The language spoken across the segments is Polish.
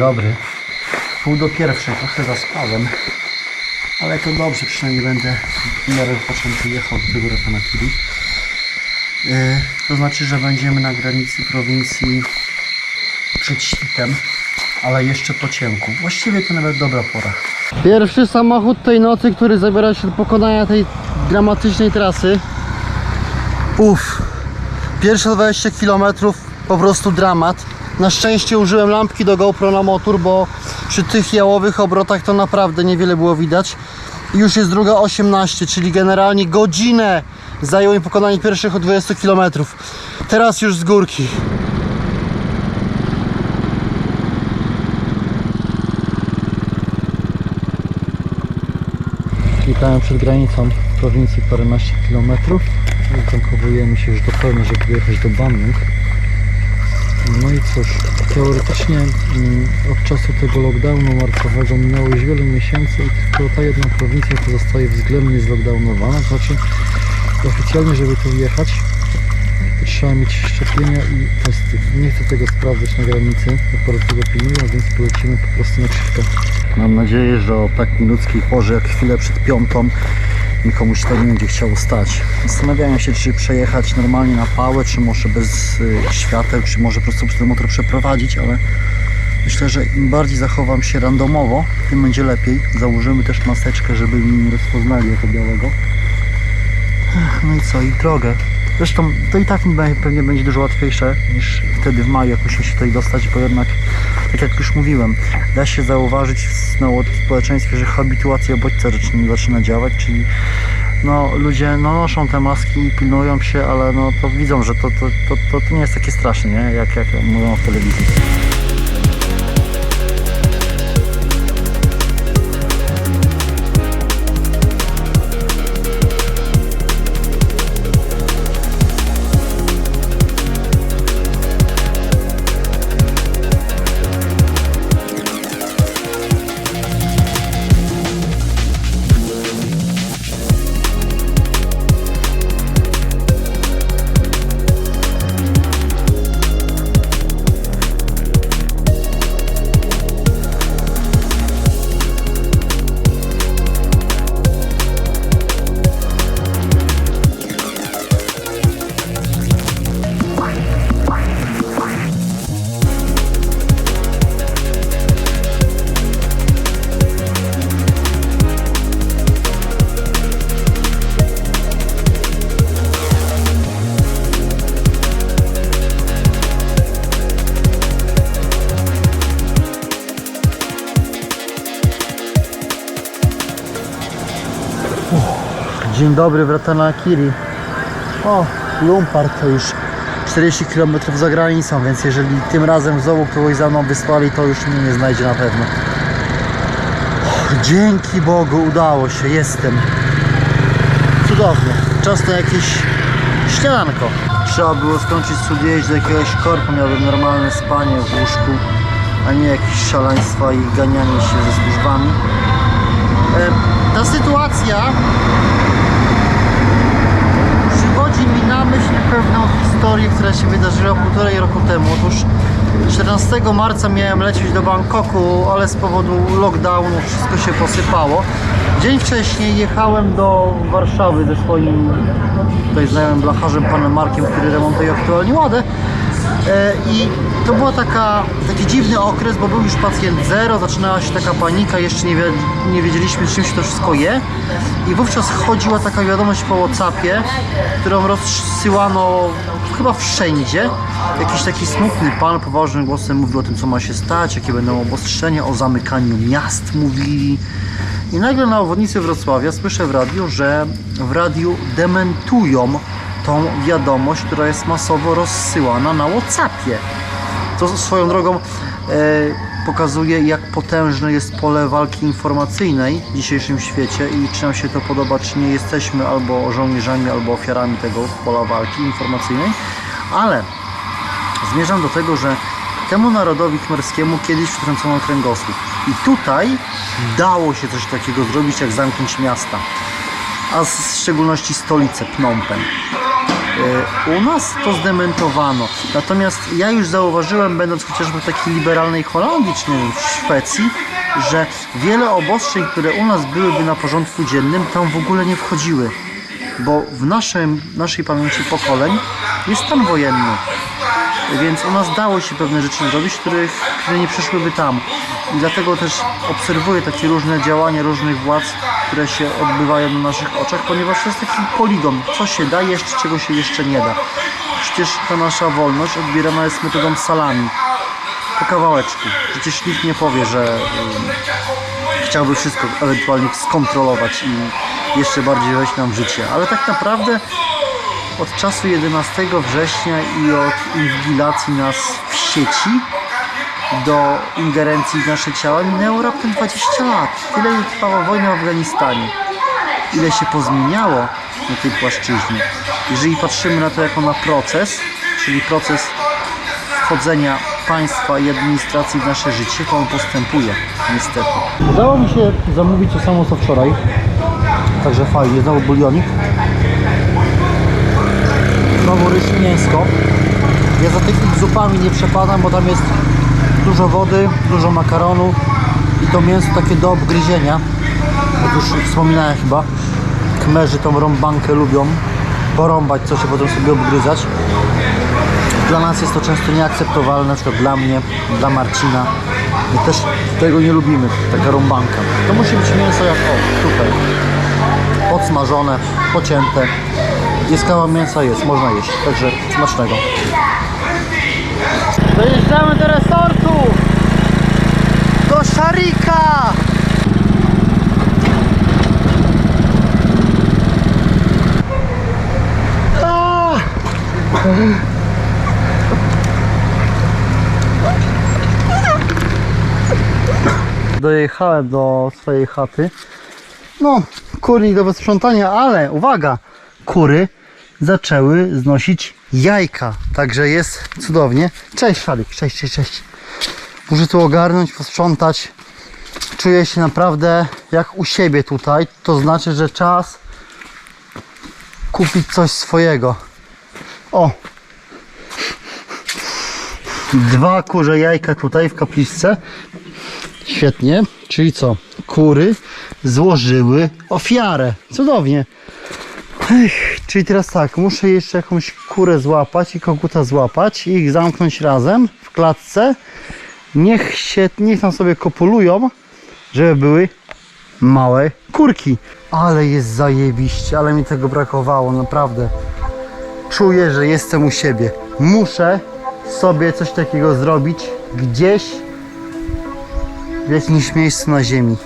Dobry. Pół do pierwszej, trochę zaspałem. Ale to dobrze, przynajmniej będę w miarę wypoczęty jechał do tego Ratanakiri. Yy, to znaczy, że będziemy na granicy prowincji przed świtem, ale jeszcze po ciemku. Właściwie to nawet dobra pora. Pierwszy samochód tej nocy, który zabiera się do pokonania tej dramatycznej trasy. Uff, pierwsze 20 km po prostu dramat. Na szczęście użyłem lampki do GoPro na motor, bo przy tych jałowych obrotach to naprawdę niewiele było widać. Już jest druga 18, czyli generalnie godzinę zajęło mi pokonanie pierwszych 20 km. Teraz już z górki. Witałem przed granicą prowincji paręnaście kilometrów. Tankowujemy się już do pełna, żeby wyjechać do Bandung. No i cóż, teoretycznie mm, od czasu tego lockdownu marcowego minęło już wiele miesięcy i tylko ta jedna prowincja pozostaje względnie zlockdownowana. Znaczy oficjalnie, żeby tu wjechać, to trzeba mieć szczepienia i testy. Nie chcę tego sprawdzać na granicy, bardzo tego pilnują, więc polecimy po prostu na krzywkę. Mam nadzieję, że o tak ludzkiej porze jak chwilę przed piątą nikomu się to nie będzie chciało stać. Zastanawiałem się, czy przejechać normalnie na pałę, czy może bez y, świateł, czy może po prostu ten motor przeprowadzić, ale myślę, że im bardziej zachowam się randomowo, tym będzie lepiej. Założymy też maseczkę, żeby mnie nie rozpoznali jako białego. No i co, i drogę. Zresztą to i tak mi pewnie będzie dużo łatwiejsze niż wtedy w maju, jak muszę się tutaj dostać, bo jednak, tak jak już mówiłem, da się zauważyć w społeczeństwie, że habituacja bodźca zaczyna, zaczyna działać, czyli no, ludzie no, noszą te maski i pilnują się, ale no, to widzą, że to, to, to, to, to nie jest takie straszne, nie? Jak, jak mówią w telewizji. Dzień dobry, wracamy Kiri. O, Lumpart to już 40 km za granicą, więc jeżeli tym razem znowu kogoś za mną wysłali, to już mnie nie znajdzie na pewno. Dzięki Bogu udało się, jestem. Cudownie. Czas na jakieś śniadanko. Trzeba było skończyć studia do jakiegoś korpu, miałbym normalne spanie w łóżku, a nie jakieś szaleństwa i ganianie się ze służbami. E, ta sytuacja przywodzi mi na myśl pewną historię, która się wydarzyła półtorej roku temu. Otóż 14 marca miałem lecieć do Bangkoku, ale z powodu lockdownu wszystko się posypało. Dzień wcześniej jechałem do Warszawy ze swoim tutaj znajomym blacharzem, panem Markiem, który remontuje aktualnie ładę. E, I to taka, taki dziwny okres, bo był już pacjent zero, zaczynała się taka panika, jeszcze nie, nie wiedzieliśmy czym się to wszystko je. I wówczas chodziła taka wiadomość po Whatsappie, którą rozsyłano chyba wszędzie. Jakiś taki smutny pan poważnym głosem mówił o tym, co ma się stać, jakie będą obostrzenia, o zamykaniu miast mówili. I nagle na obwodnicy Wrocławia słyszę w radiu, że w radiu dementują tą wiadomość, która jest masowo rozsyłana na Whatsappie. To swoją drogą e, pokazuje, jak potężne jest pole walki informacyjnej w dzisiejszym świecie i czy nam się to podoba, czy nie jesteśmy albo żołnierzami, albo ofiarami tego pola walki informacyjnej. Ale zmierzam do tego, że temu narodowi khmerskiemu kiedyś przytrącono kręgosłup. I tutaj dało się coś takiego zrobić, jak zamknąć miasta. A z szczególności stolicę Phnom Penh. E, U nas to zdementowano. Natomiast ja już zauważyłem, będąc chociażby w takiej liberalnej Holandii czy wiem, w Szwecji, że wiele obostrzeń, które u nas byłyby na porządku dziennym, tam w ogóle nie wchodziły. Bo w naszym, naszej pamięci pokoleń jest stan wojenny. Więc u nas dało się pewne rzeczy zrobić, których, które nie przeszłyby tam. I dlatego też obserwuję takie różne działania różnych władz, które się odbywają na naszych oczach, ponieważ to jest taki poligon, co się da jeszcze, czego się jeszcze nie da. Przecież ta nasza wolność odbierana jest metodą salami. Po kawałeczku. Przecież nikt nie powie, że ym, chciałby wszystko ewentualnie skontrolować i jeszcze bardziej wejść nam w życie. Ale tak naprawdę od czasu 11 września i od inwigilacji nas w sieci do ingerencji w nasze ciała minęło raptem 20 lat. Tyle ile trwała wojna w Afganistanie. Ile się pozmieniało na tej płaszczyźnie. Jeżeli patrzymy na to jako na proces, czyli proces wchodzenia państwa i administracji w nasze życie, to on postępuje, niestety. Udało mi się zamówić to samo co wczoraj. Także fajnie, znowu bulionik. Znowu ryż mięsko. Ja za tymi zupami nie przepadam, bo tam jest dużo wody, dużo makaronu i to mięso takie do obgryzienia. Już wspominałem chyba, kmerzy tą rąbankę lubią porąbać coś, a potem sobie obgryzać. Dla nas jest to często nieakceptowalne, na przykład dla mnie, dla Marcina. My też tego nie lubimy, taka rąbanka. To musi być mięso jak o, tutaj. Podsmażone, pocięte. Jest kawał mięsa, jest, można jeść. Także smacznego. Dojeżdżamy do resortu! Do Szarika! Dojechałem do swojej chaty. No, kurnik do wysprzątania, ale uwaga, kury zaczęły znosić jajka, także jest cudownie. Cześć Szalik, cześć, cześć, cześć. Muszę tu ogarnąć, posprzątać. Czuję się naprawdę jak u siebie tutaj, to znaczy, że czas kupić coś swojego. O! Dwa kurze jajka tutaj w kapliczce. Świetnie. Czyli co? Kury złożyły ofiarę. Cudownie. Ech, czyli teraz tak, muszę jeszcze jakąś kurę złapać i koguta złapać i ich zamknąć razem w klatce. Niech się, niech tam sobie kopulują, żeby były małe kurki. Ale jest zajebiście, ale mi tego brakowało, naprawdę. Czuję, że jestem u siebie. Muszę sobie coś takiego zrobić gdzieś w jakimś miejscu na ziemi.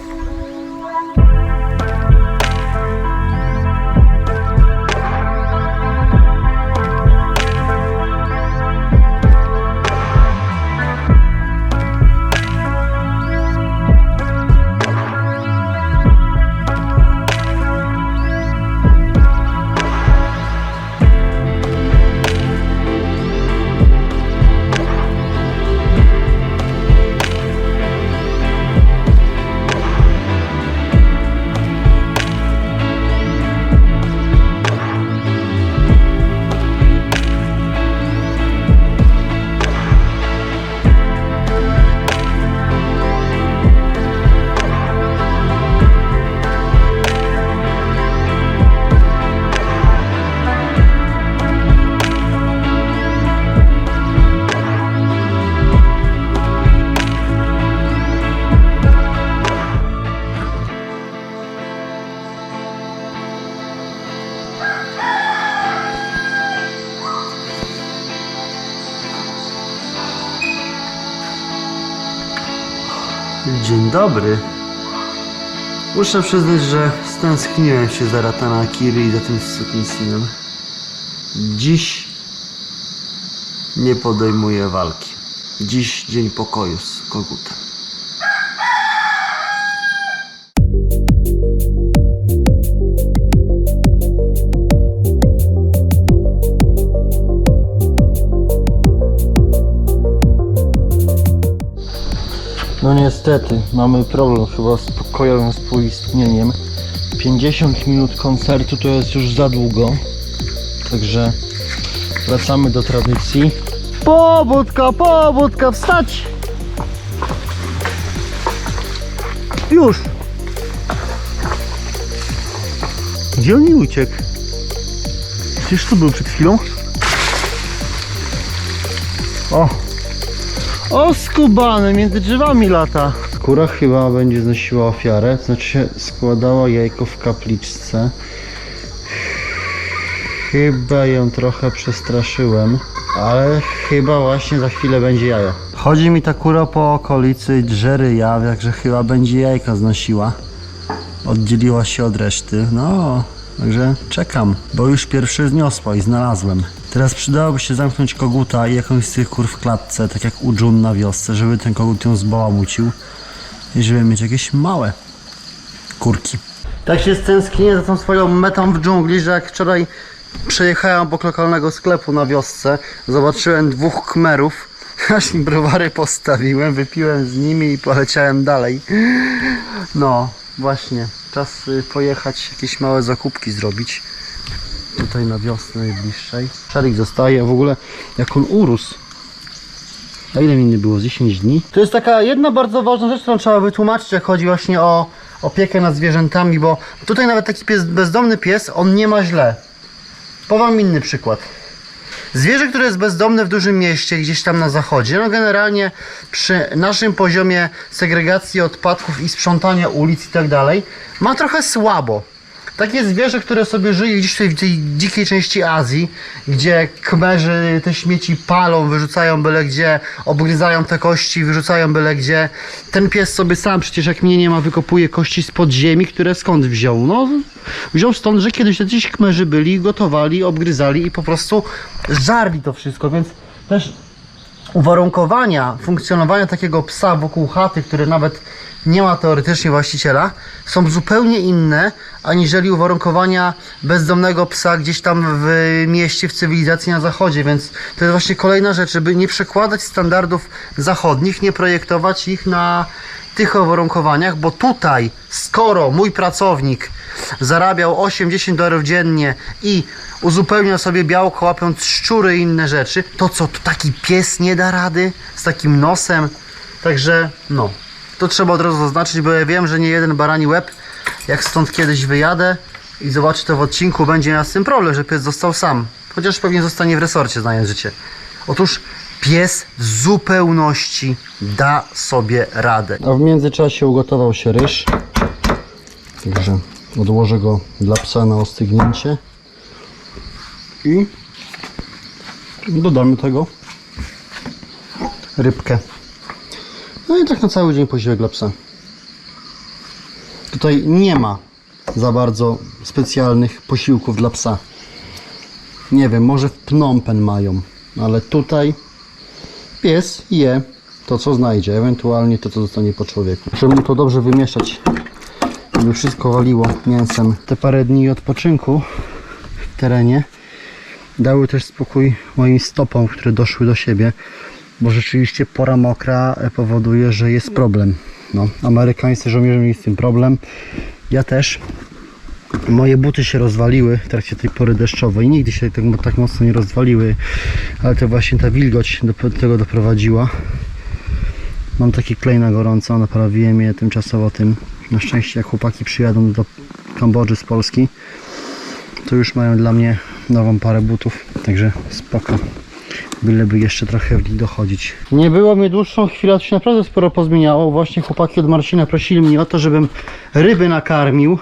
Dobry. Muszę przyznać, że stęskniłem się za Ratana Akiry i za tym sukinsynem. Dziś nie podejmuję walki. Dziś dzień pokoju z kogutem. No niestety, mamy problem chyba z pokojowym współistnieniem. 50 minut koncertu to jest już za długo. Także Wracamy do tradycji. Pobudka, pobudka, wstać! Już! Gdzie on mi uciekł? Przecież tu był przed chwilą. O, skubany, między drzewami lata. Skóra chyba będzie znosiła ofiarę, to znaczy składała jajko w kapliczce. Chyba ją trochę przestraszyłem, ale chyba właśnie za chwilę będzie jajo. Chodzi mi ta kura po okolicy, drze ryja, także chyba będzie jajka znosiła. Oddzieliła się od reszty. No, także czekam, bo już pierwszy zniosła i znalazłem. Teraz przydałoby się zamknąć koguta i jakąś z tych kur w klatce, tak jak u Jun na wiosce, żeby ten kogut ją zbałamucił i żeby mieć jakieś małe kurki. Tak się stęsknię za tą swoją metą w dżungli, że jak wczoraj przejechałem obok lokalnego sklepu na wiosce, zobaczyłem dwóch kmerów, aż im browary postawiłem, wypiłem z nimi i poleciałem dalej. No, właśnie, czas y, pojechać, jakieś małe zakupki zrobić. Tutaj na wiosnę najbliższej. Szarik zostaje, w ogóle jak on urósł. A ile mi nie było? Z 10 dni? To jest taka jedna bardzo ważna rzecz, którą trzeba wytłumaczyć, jak chodzi właśnie o opiekę nad zwierzętami, bo tutaj nawet taki pies, bezdomny pies, on nie ma źle. Powam inny przykład. Zwierzę, które jest bezdomne w dużym mieście, gdzieś tam na zachodzie, no generalnie przy naszym poziomie segregacji odpadków i sprzątania ulic i tak dalej, ma trochę słabo. Takie zwierzę, które sobie żyje tutaj w tej dzikiej części Azji, gdzie kmerzy te śmieci palą, wyrzucają byle gdzie, obgryzają te kości, wyrzucają byle gdzie. Ten pies sobie sam przecież jak mnie nie ma, wykopuje kości z ziemi, które skąd wziął? No, wziął stąd, że kiedyś jacyś kmerzy byli, gotowali, obgryzali i po prostu żarli to wszystko, więc też uwarunkowania funkcjonowania takiego psa wokół chaty, który nawet nie ma teoretycznie właściciela, są zupełnie inne aniżeli uwarunkowania bezdomnego psa gdzieś tam w mieście, w cywilizacji na zachodzie, więc to jest właśnie kolejna rzecz, żeby nie przekładać standardów zachodnich, nie projektować ich na tych uwarunkowaniach, bo tutaj, skoro mój pracownik zarabiał 8-10 dolarów dziennie i uzupełniał sobie białko łapiąc szczury i inne rzeczy, to co, to taki pies nie da rady z takim nosem? Także no, to trzeba od razu zaznaczyć, bo ja wiem, że nie jeden barani łeb, jak stąd kiedyś wyjadę i zobaczę to w odcinku, będzie miał z tym problem, że pies został sam. Chociaż pewnie zostanie w resorcie, znając życie. Otóż pies w zupełności da sobie radę. A w międzyczasie ugotował się ryż. Także odłożę go dla psa na ostygnięcie. I dodamy tego rybkę. No i tak na cały dzień posiłek dla psa. Tutaj nie ma za bardzo specjalnych posiłków dla psa. Nie wiem, może w Phnom mają, ale tutaj pies je to, co znajdzie, ewentualnie to, co zostanie po człowieku. Trzeba mu to dobrze wymieszać, żeby wszystko waliło mięsem. Te parę dni odpoczynku w terenie dały też spokój moim stopom, które doszły do siebie, bo rzeczywiście pora mokra powoduje, że jest problem. No, amerykańscy żołnierze mieli z tym problem. Ja też. Moje buty się rozwaliły w trakcie tej pory deszczowej. Nigdy się tak, tak mocno nie rozwaliły, ale to właśnie ta wilgoć do tego doprowadziła. Mam taki klej na gorąco, naprawiłem je tymczasowo tym. Na szczęście jak chłopaki przyjadą do Kambodży z Polski, to już mają dla mnie nową parę butów, także spoko. Byleby jeszcze trochę w nich dochodzić. Nie było mnie dłuższą chwilę, to się naprawdę sporo pozmieniało. Właśnie chłopaki od Marcina prosili mnie o to, żebym ryby nakarmił,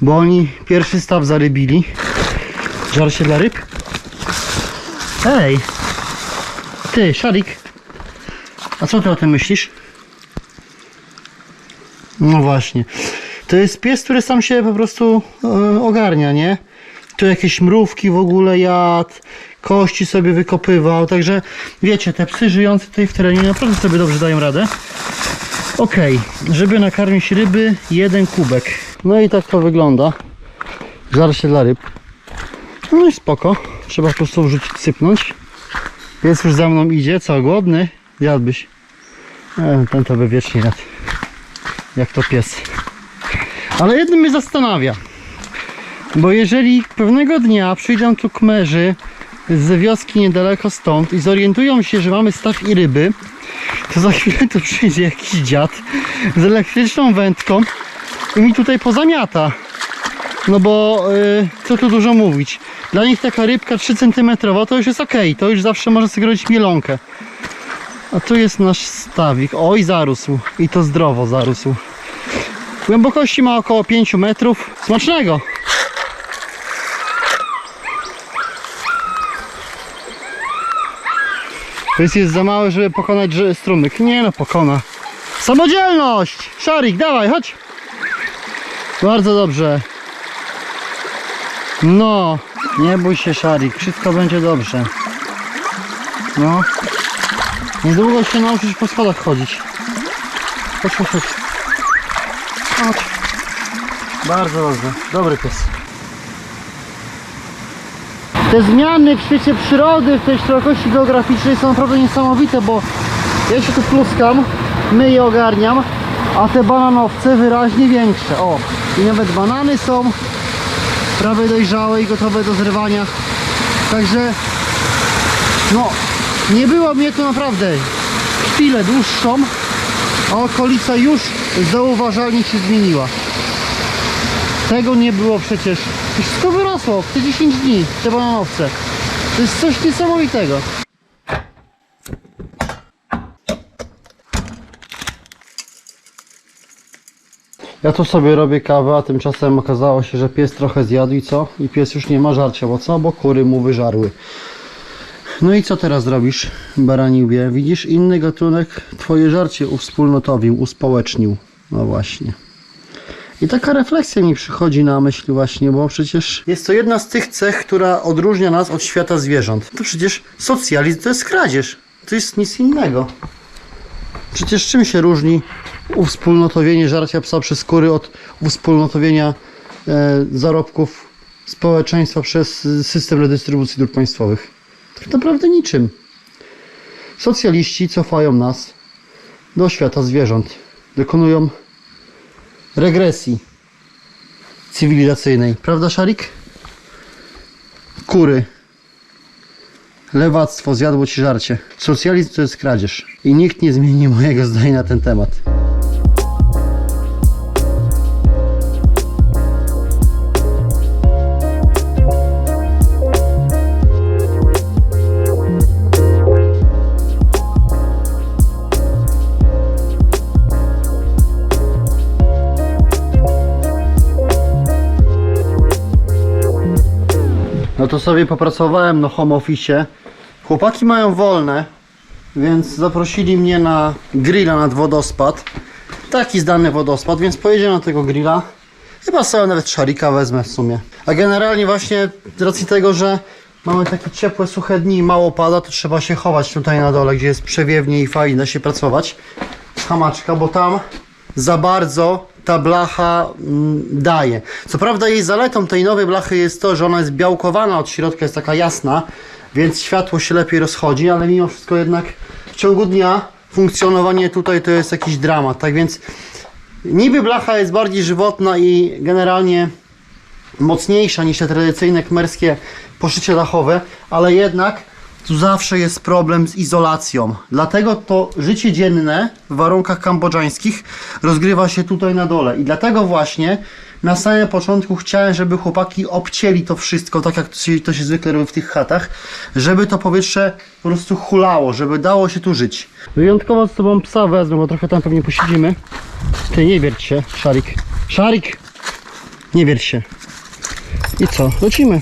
bo oni pierwszy staw zarybili. Żar się dla ryb? Hej! Ty, Szarik! A co ty o tym myślisz? No właśnie. To jest pies, który sam się po prostu e, ogarnia, nie? Tu jakieś mrówki w ogóle jadł, kości sobie wykopywał, także wiecie, te psy żyjące tutaj w terenie naprawdę sobie dobrze dają radę. Okej, żeby nakarmić ryby, jeden kubek. No i tak to wygląda. Żar się dla ryb. No i spoko. Trzeba po prostu wrzucić, sypnąć. Pies już za mną idzie, co, głodny? Jadłbyś. E, ten to by wiecznie jadł. Jak to pies. Ale jedno mnie zastanawia. Bo jeżeli pewnego dnia przyjdą tu kmerzy z wioski niedaleko stąd i zorientują się, że mamy staw i ryby, to za chwilę tu przyjdzie jakiś dziad z elektryczną wędką i mi tutaj pozamiata. No bo y, co tu dużo mówić. Dla nich taka rybka 3 cm to już jest ok, to już zawsze może sobie robić mielonkę. A tu jest nasz stawik. Oj, zarósł. I to zdrowo zarósł. Głębokości ma około 5 metrów. Smacznego! To jest, za małe, żeby pokonać strumyk. Nie no, pokona. Samodzielność! Szarik, dawaj, chodź! Bardzo dobrze. No, nie bój się Szarik, wszystko będzie dobrze. No. Niedługo się nauczysz po schodach chodzić. Chodź, chodź, chodź. Chodź. Bardzo dobrze. Dobry pies. Te zmiany w świecie przyrody, w tej szerokości geograficznej są naprawdę niesamowite, bo ja się tu pluskam, myję, ogarniam, a te bananowce wyraźnie większe. O, i nawet banany są prawie dojrzałe i gotowe do zrywania. Także, no, nie było mnie tu naprawdę chwilę dłuższą, a okolica już zauważalnie się zmieniła. Tego nie było przecież. To Wszystko wyrosło w te 10 dni, te bananowce. To jest coś niesamowitego. Ja tu sobie robię kawę, a tymczasem okazało się, że pies trochę zjadł i co? I pies już nie ma żarcia, bo co? Bo kury mu wyżarły. No i co teraz robisz, baraniłbie? Widzisz, inny gatunek twoje żarcie uwspólnotowił, uspołecznił. No właśnie. I taka refleksja mi przychodzi na myśl właśnie, bo przecież jest to jedna z tych cech, która odróżnia nas od świata zwierząt. To przecież socjalizm to jest kradzież. To jest nic innego. Przecież czym się różni uwspólnotowienie żarcia psa przez kury od uwspólnotowienia e, zarobków społeczeństwa przez system redystrybucji dóbr państwowych? Tak naprawdę niczym. Socjaliści cofają nas do świata zwierząt. Dokonują regresji cywilizacyjnej. Prawda, Szarik? Kury. Lewactwo zjadło ci żarcie. Socjalizm to jest kradzież. I nikt nie zmieni mojego zdania na ten temat. Sobie popracowałem na home office. Chłopaki mają wolne, więc zaprosili mnie na grilla nad wodospad. Taki zdany wodospad, więc pojedziemy na tego grilla. Chyba sobie nawet szarika wezmę w sumie. A generalnie właśnie z racji tego, że mamy takie ciepłe, suche dni i mało pada, to trzeba się chować tutaj na dole, gdzie jest przewiewnie i fajnie da się pracować. Hamaczka, bo tam za bardzo ta blacha mm, daje. Co prawda jej zaletą tej nowej blachy jest to, że ona jest białkowana od środka, jest taka jasna, więc światło się lepiej rozchodzi, ale mimo wszystko jednak w ciągu dnia funkcjonowanie tutaj to jest jakiś dramat. Tak więc niby blacha jest bardziej żywotna i generalnie mocniejsza niż te tradycyjne kmerskie poszycie dachowe, ale jednak tu zawsze jest problem z izolacją. Dlatego to życie dzienne w warunkach kambodżańskich rozgrywa się tutaj na dole. I dlatego właśnie na samym początku chciałem, żeby chłopaki obcięli to wszystko, tak jak to się, to się zwykle robi w tych chatach, żeby to powietrze po prostu hulało, żeby dało się tu żyć. Wyjątkowo z sobą psa wezmę, bo trochę tam pewnie posiedzimy. Ty nie wierć się, Szarik. Szarik! Nie wierć się. I co? Lecimy.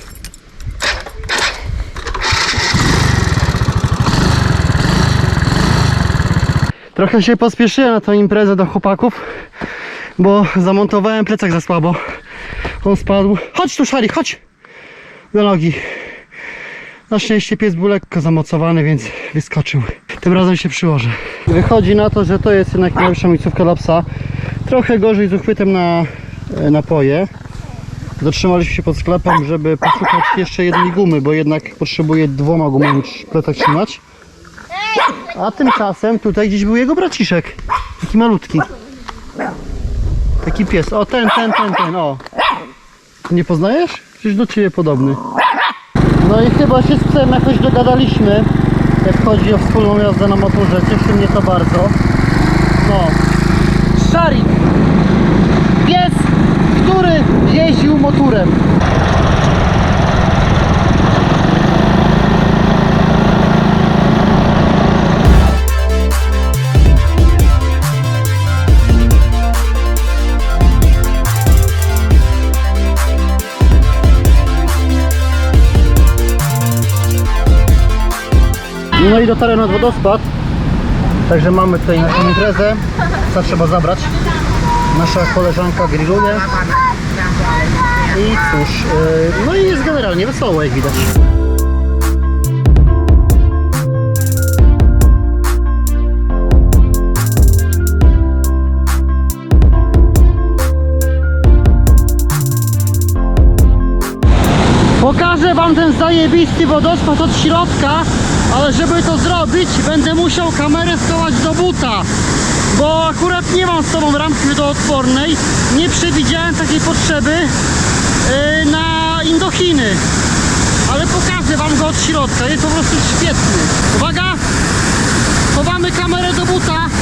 Trochę się pospieszyłem na tą imprezę do chłopaków, bo zamontowałem plecak za słabo. On spadł. Chodź tu, Szari, chodź! Do nogi. Na szczęście pies był lekko zamocowany, więc wyskoczył. Tym razem się przyłożę. Wychodzi na to, że to jest jednak najlepsza miejscówka dla psa. Trochę gorzej z uchwytem na e, napoje. Zatrzymaliśmy się pod sklepem, żeby poszukać jeszcze jednej gumy, bo jednak potrzebuję dwoma gumami plecak trzymać. A tymczasem tutaj gdzieś był jego braciszek. Taki malutki. Taki pies. O, ten, ten, ten, ten, o. Nie poznajesz? Przecież do ciebie podobny. No i chyba się z psem jakoś dogadaliśmy, jak chodzi o wspólną jazdę na motorze. Cieszy mnie to bardzo. No. Szarik. Pies, który jeździł motorem. No i dotarłem nad wodospad. Także mamy tutaj naszą imprezę. Co trzeba zabrać? Nasza koleżanka grilluje. I cóż, yy, no i jest generalnie wesoło jak widać. Pokażę Wam ten zajebisty wodospad od środka, ale żeby to zrobić, będę musiał kamerę schować do buta, bo akurat nie mam z sobą ramki wodoodpornej. Nie przewidziałem takiej potrzeby yy, na Indochiny, ale pokażę Wam go od środka. Jest po prostu świetny. Uwaga! Chowamy kamerę do buta.